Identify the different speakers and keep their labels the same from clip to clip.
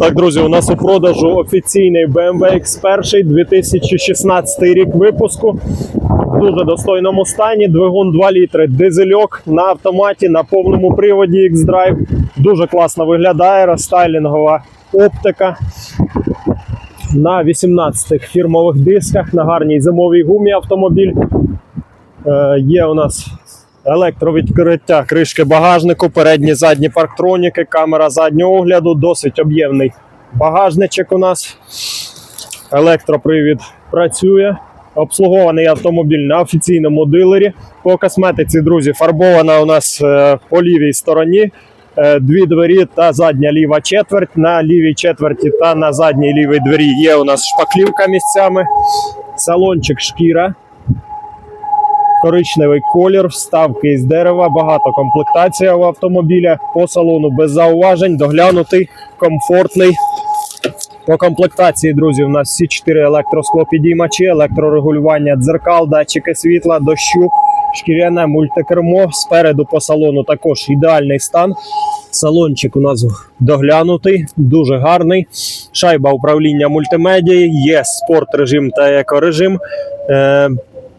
Speaker 1: Так, друзі, у нас у продажу офіційний BMW X1 2016 рік випуску. В дуже достойному стані. Двигун 2 літри, дизельок на автоматі, на повному приводі X-Drive. Дуже класно виглядає, рестайлінгова оптика. На 18 фірмових дисках, на гарній зимовій гумі автомобіль. Е, є у нас електровідкриття кришки багажнику, передні задні парктроніки, камера заднього огляду, досить об'ємний багажничок у нас. Електропривід працює. Обслугований автомобіль на офіційному дилері. По косметиці, друзі, фарбована у нас е, по лівій стороні. Е, Дві двері та задня ліва четверть. На лівій четверті та на задній лівій двері є у нас шпаклівка місцями. Салончик шкіра коричневий колір, вставки із дерева, багато комплектація у автомобіля. По салону без зауважень, доглянутий, комфортний. По комплектації, друзі, у нас всі чотири електросклопідіймачі, електрорегулювання дзеркал, датчики світла, дощу, шкіряне мультикермо. Спереду по салону також ідеальний стан. Салончик у нас доглянутий, дуже гарний. Шайба управління мультимедією, є спорт режим та екорежим.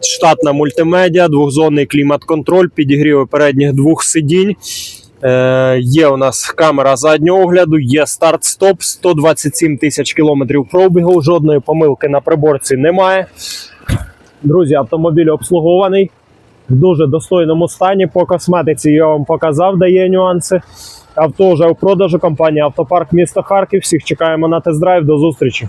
Speaker 1: Штатна мультимедіа, двохзонний клімат-контроль, підігріви передніх двох сидінь. Е, є у нас камера заднього огляду, є старт-стоп, 127 тисяч кілометрів пробігу, жодної помилки на приборці немає. Друзі, автомобіль обслугований в дуже достойному стані. По косметиці я вам показав, де є нюанси. Авто вже у продажу. Компанія Автопарк місто Харків. Всіх чекаємо на тест-драйв. До зустрічі.